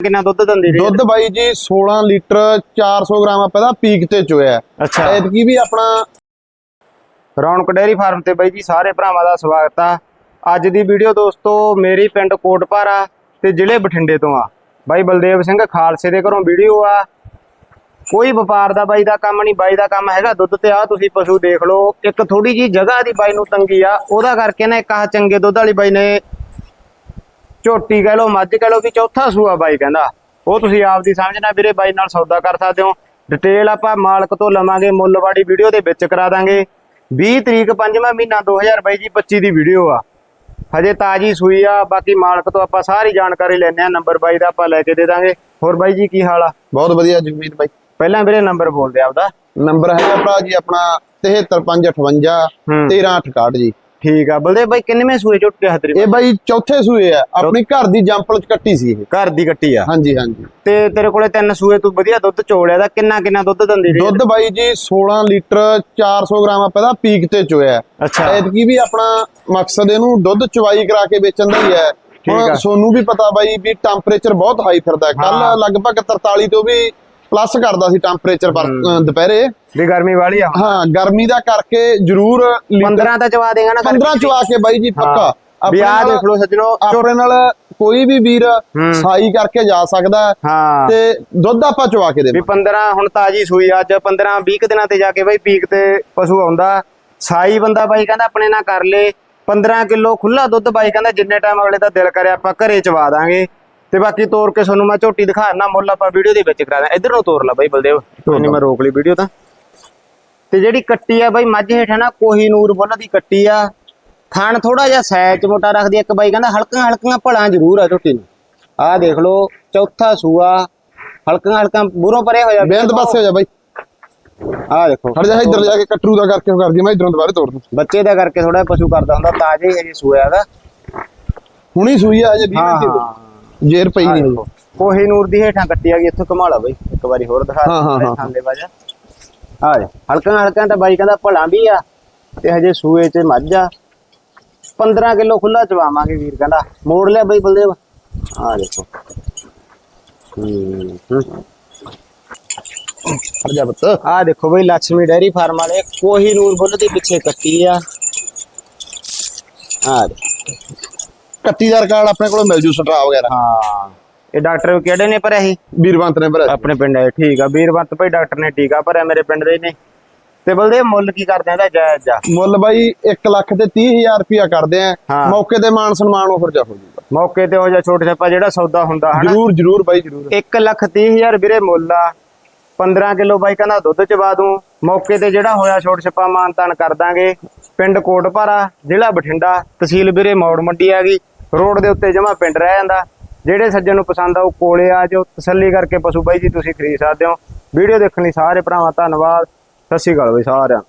ਕਿੰਨਾ ਦੁੱਧ ਦਿੰਦੀ ਰਹੀ ਦੁੱਧ ਬਾਈ ਜੀ 16 ਲੀਟਰ 400 ਗ੍ਰਾਮ ਆਪਾਂ ਦਾ ਪੀਕ ਤੇ ਚੋਇਆ ਅੱਛਾ। ਐਤਕੀ ਵੀ ਆਪਣਾ ਰੌਣਕ ਡੇਅਰੀ ਫਾਰਮ ਤੇ ਬਾਈ ਜੀ ਸਾਰੇ ਭਰਾਵਾਂ ਦਾ ਸਵਾਗਤ ਆ। ਅੱਜ ਦੀ ਵੀਡੀਓ ਦੋਸਤੋ ਮੇਰੀ ਪਿੰਡ ਕੋਟਪਾਰਾ ਤੇ ਜ਼ਿਲ੍ਹੇ ਬਠਿੰਡੇ ਤੋਂ ਆ। ਬਾਈ ਬਲਦੇਵ ਸਿੰਘ ਖਾਲਸੇ ਦੇ ਘਰੋਂ ਵੀਡੀਓ ਆ। ਕੋਈ ਵਪਾਰ ਦਾ ਬਾਈ ਦਾ ਕੰਮ ਨਹੀਂ ਬਾਈ ਦਾ ਕੰਮ ਹੈਗਾ ਦੁੱਧ ਤੇ ਆ ਤੁਸੀਂ ਪਸ਼ੂ ਦੇਖ ਲਓ। ਇੱਕ ਥੋੜੀ ਜੀ ਜਗ੍ਹਾ ਦੀ ਬਾਈ ਨੂੰ ਤੰਗੀ ਆ ਉਹਦਾ ਕਰਕੇ ਨਾ ਇੱਕ ਆਹ ਚੰਗੇ ਦੁੱਧ ਵਾਲੀ ਬਾਈ ਨੇ ਝੋਟੀ ਕਹਿ ਲਓ ਮੱਝ ਕਹਿ ਲਓ ਵੀ ਚੌਥਾ ਸੂਆ ਬਾਈ ਕਹਿੰਦਾ। ਉਹ ਤੁਸੀਂ ਆਪ ਦੀ ਸਮਝਣਾ ਵੀਰੇ ਬਾਈ ਨਾਲ ਸੌਦਾ ਕਰ ਸਕਦੇ ਹੋ। ਡਿਟੇਲ ਆਪਾਂ ਮਾਲਕ ਤੋਂ ਲਵਾਂਗੇ ਮੁੱਲਵਾੜੀ ਵੀਡੀਓ ਦੇ ਵਿੱਚ ਕਰਾ ਦਾਂਗੇ। 20 ਤਰੀਕ 5ਵਾਂ ਮਹੀਨਾ 2022 ਜੀ 25 ਦੀ ਵੀਡੀਓ ਆ। ਹਜੇ ਤਾਜੀ ਸੂਈ ਆ ਬਾਕੀ ਮਾਲਕ ਤੋਂ ਆਪਾਂ ਸਾਰੀ ਜਾਣਕਾਰੀ ਲੈਣੇ ਆ ਨੰਬਰ ਬਾਈ ਦਾ ਆਪਾਂ ਲੈ ਕੇ ਦੇ ਦਾਂਗੇ। ਹੋਰ ਬਾਈ ਜੀ ਕੀ ਹਾਲ ਆ? ਬਹੁਤ ਵਧੀਆ ਜਗਮੀਤ ਬਾਈ। ਪਹਿਲਾਂ ਵੀਰੇ ਨੰਬਰ ਬੋਲ ਦੇ ਆਪਦਾ। ਨੰਬਰ ਹੈਗਾ ਭਰਾ ਜੀ ਆਪਣਾ 73558 ਹੂੰ। 1368 ਜੀ। ਠੀਕ ਆ ਬਲਦੇਵ ਬਾਈ ਕਿੰਨੇਵੇਂ ਸੂਏ ਝੋਟੇ ਹੱਥਰੀ ਇਹ ਬਾਈ? ਚੌਥੇ ਸੂਏ ਆ ਆਪਣੀ ਘਰ ਦੀ ਜੰਪਲ ਚ ਕੱਟੀ ਸੀ ਇਹ। ਘਰ ਦੀ ਕੱਟੀ ਆ? ਹਾਂਜੀ ਹਾਂਜੀ। ਤੇ ਤੇਰੇ ਕੋਲੇ ਤਿੰਨ ਸੂਏ ਤੂੰ ਵਧੀਆ ਦੁੱਧ ਚੋਲਿਆ ਦਾ ਕਿੰਨਾ ਕਿੰਨਾ ਦੁੱਧ ਦਿੰਦੀ ਰਹੀ ਦੁੱਧ ਬਾਈ ਜੀ 16 ਲੀਟਰ 400 ਗ੍ਰਾਮ ਆਪਾਂ ਦਾ ਪੀਕ ਤੇ ਚੋਇਆ। ਅੱਛਾ। ਐਤਕੀ ਵੀ ਆਪਣਾ ਮਕਸਦ ਇਹਨੂੰ ਦੁੱਧ ਚਵਾਈ ਕਰਾ ਕੇ ਵੇਚਣ ਦਾ ਹੀ ਹੈ। ਹੁਣ ਸੋਨੂੰ ਵੀ ਪਤਾ ਬਾਈ ਵੀ ਟੈਂਪਰੇਚਰ ਬਹੁਤ ਹਾਈ ਫਿਰਦਾ। ਕੱਲ। ਲਗਭਗ 43 ਤੋਂ ਵੀ ਪਲੱਸ ਕਰਦਾ ਸੀ ਟੈਂਪਰੇਚਰ ਦੁਪਹਿਰੇ। ਵੀ ਗਰਮੀ ਵਾਲੀ ਆ। ਹਾਂ ਗਰਮੀ ਦਾ ਕਰਕੇ ਜ਼ਰੂਰ ਲੀਟਰ 15 ਤਾਂ ਚਵਾ ਦੇਗਾ ਨਾ 15 ਚਵਾ ਕੇ ਬਾਈ ਜੀ ਪੱਕਾ। ਵੀ ਆ ਦੇਖ ਲਓ ਸੱਜਣੋ ਆਪਣੇ ਨਾਲ ਕੋਈ ਵੀ ਵੀਰ। ਸਾਈ ਕਰਕੇ ਜਾ ਸਕਦਾ ਤੇ ਦੁੱਧ ਆਪਾਂ ਚਵਾ ਕੇ ਵੀ ਦੇਵਾਂ 15 ਹੁਣ ਤਾਜੀ ਸੂਈ ਅੱਜ 15 20 ਕੁ ਦਿਨਾਂ ਤੇ ਜਾ ਕੇ ਬਾਈ ਪੀਕ ਤੇ ਪਸ਼ੂ ਆਉਂਦਾ। ਸਾਈ ਬੰਦਾ ਬਾਈ ਕਹਿੰਦਾ ਆਪਣੇ ਨਾਲ ਕਰ ਲੇ। 15 ਕਿਲੋ ਖੁੱਲਾ ਦੁੱਧ ਬਾਈ ਕਹਿੰਦਾ ਜਿੰਨੇ ਟਾਈਮ ਅਗਲੇ ਦਾ ਦਿਲ ਕਰੇ ਆਪਾਂ ਘਰੇ ਚਵਾ ਦਾਂਗੇ। ਤੇ ਬਾਕੀ ਤੋਰ ਕੇ ਤੁਹਾਨੂੰ ਮੈਂ ਝੋਟੀ ਦਿਖਾਣਾ ਮੁੱਲ ਆਪਾਂ ਵੀਡੀਓ ਦੇ ਵਿੱਚ ਕਰਾ ਦਾਂ ਇਧਰ ਨੂੰ ਤੋਰ ਲਾ ਬਾਈ ਬਲਦੇਵ। ਕੋਈ ਨੀ ਮੈਂ ਰੋਕ ਲਈ ਵੀਡੀਓ ਤਾਂ। ਤੇ ਜਿਹੜੀ ਕੱਟੀ ਆ ਬਾਈ ਮੱਝ ਹੇਠ ਨਾ ਕੋਹੀ ਨੂਰ ਬੁੱਲ ਦੀ ਕੱਟੀ ਆ ਥਣ ਥੋੜਾ ਜਿਹਾ ਸੈਚ ਮੋਟਾ ਰੱਖਦੀ ਆ। ਇੱਕ ਬਾਈ ਕਹਿੰਦਾ ਹਲਕੀਆਂ ਹਲਕੀਆਂ ਭਲਾਂ ਜ਼ਰੂਰ ਆ ਝੋਟੀ ਨੂੰ ਆਹ ਦੇਖ ਲਓ ਚੌਥਾ ਸੂਆ ਹਲਕੀਆਂ ਹਲਕੀਆਂ ਬੁਰੋਂ ਪਰੇ ਹੋ ਜਾ ਬੇਅੰਤ ਪਾਸੇ ਹੋ ਜਾ ਬਾਈ ਆਹ ਦੇਖੋ ਹਟ ਜਾ ਇੱਧਰ ਜਾ ਕੇ ਕਟਰੂ ਦਾ ਕਰਕੇ ਉਹ ਕਰਦੀ ਮੈਂ ਇਧਰੋਂ ਦੁਬਾਰੇ ਤੋੜ ਦੂੰ ਬੱਚੇ ਦਾ ਕਰਕੇ ਥੋੜਾ ਪਸ਼ੂ ਕਰਦਾ ਹੁੰਦਾ ਤਾਜੇ ਹਜੇ ਸੂਆ ਦਾ ਹੁਣੀ ਸੂਈ ਆ ਹਜੇ 20 ਹਾਂ ਮਿੰਟ। ਜੇਰ ਪਈ ਨਹੀਂ। ਕੋਹੀ ਨੂਰ ਦੀ ਹੇਠਾਂ ਕੱਟੀ ਆ ਗਈ ਇੱਥੋਂ ਕਮਾਲਾ ਬਈ ਇੱਕ ਵਾਰੀ ਹੋਰ ਦਿਖਾ ਹਾਂ, ਹਾਂ, ਹਾਂ। ਥਾਂਦੇ ਬਾਜਾ ਆ ਜਾ ਹਲਕਾ ਹਲਕਾ ਤਾਂ ਬਾਈ ਕਹਿੰਦਾ ਭਲਾ ਵੀ ਆ ਤੇ ਹਜੇ ਸੂਏ 'ਚ ਮੱਝ ਆ। 15 ਕਿਲੋ ਖੁੱਲਾ ਚਵਾਵਾਂਗੇ ਵੀਰ ਕਹਿੰਦਾ। ਮੋੜ ਲਿਆ ਬਈ ਬਲਦੇਵ। ਆ ਦੇਖੋ। ਹੂੰ ਹੂੰ। ਹਟ ਜਾ ਪੁੱਤ। ਆ ਦੇਖੋ ਬਈ ਲక్ష్ਮੀ ਡੈਰੀ ਫਾਰਮ ਵਾਲੇ। ਕੋਹੀ ਨੂਰ ਬੁੱਲ ਦੇ ਪਿੱਛੇ ਕੱਟੀ ਆ। ਆ ਦੇ ਕੱਤੀ ਦਾ ਰਿਕਾਰਡ ਆਪਣੇ ਕੋਲ ਮਿਲ ਜੂ ਸਟਰਾ ਵਗੈਰਾ। ਹਾਂ। ਇਹ ਡਾਕਟਰ ਕਿਹੜੇ ਨੇ ਭਰਿਆ ਸੀ? ਵੀਰਵੰਤ ਨੇ ਭਰਿਆ ਆਪਣੇ ਪਿੰਡ ਆਏ ਠੀਕ ਆ। ਵੀਰਵੰਤ ਭਾਈ ਡਾਕਟਰ ਨੇ ਟੀਕਾ ਭਰਿਆ ਮੇਰੇ ਪਿੰਡ ਦੇ ਨੇ। ਤੇ ਬਲਦੇ ਮੁੱਲ ਕੀ ਕਰਦੇ ਆ ਇਹਦਾ ਜਾਇਜ਼ ਆ? ਮੁੱਲ ਬਾਈ 1 ਲੱਖ ਤੇ 30000 ਰੁਪਿਆ ਕਰਦੇ ਆ। ਮੌਕੇ ਤੇ ਮਾਨ ਸਨਮਾਨ ਆਫਰ ਜਾ ਹੋ ਜੂਗਾ ਮੌਕੇ ਤੇ ਹੋ ਜਾ ਛੋਟੇ ਛਾਪਾ ਜਿਹੜਾ ਸੌਦਾ ਹੁੰਦਾ ਹਨਾ? ਜਰੂਰ ਜਰੂਰ ਬਾਈ ਜਰੂਰ। 1 ਲੱਖ 30 ਹਜ਼ਾਰ ਵੀਰੇ ਮੁੱਲ ਆ। 15 ਕਿਲੋ ਬਾਈ ਕਹਿੰਦਾ ਦੁੱਧ ਚਵਾ ਦੂੰ। ਮੌਕੇ ਤੇ ਜਿਹੜਾ ਹੋਇਆ ਛੋਟ ਛੱਪਾ ਮਾਨ ਤਾਨ ਕਰ ਦਾਂਗੇ। ਪਿੰਡ ਕੋਟਪਾਰਾ ਜ਼ਿਲ੍ਹਾ ਬਠਿੰਡਾ ਤਹਿਸੀਲ ਵੀਰੇ ਮੌੜ ਮੰਡੀ ਆ ਗਈ। ਰੋਡ ਦੇ ਉੱਤੇ ਜਮਾ ਪਿੰਡ ਰਹਿ ਜਾਂਦਾ। ਜਿਹੜੇ ਸੱਜਣ ਨੂੰ ਪਸੰਦ ਆ, ਉਹ ਕੋਲੇ ਆ ਜਾਓ। ਤਸੱਲੀ ਕਰਕੇ ਪਸ਼ੂ ਬਾਈ ਜੀ, ਤੁਸੀਂ ਖਰੀਦ ਸਕਦੇ ਹੋ। ਵੀਡੀਓ ਦੇਖਣ ਲਈ ਸਾਰੇ ਭਰਾਵਾਂ, ਧੰਨਵਾਦ। ਸਤਿ ਸ਼੍ਰੀ ਅਕਾਲ ਬਈ ਸਾਰਿਆਂ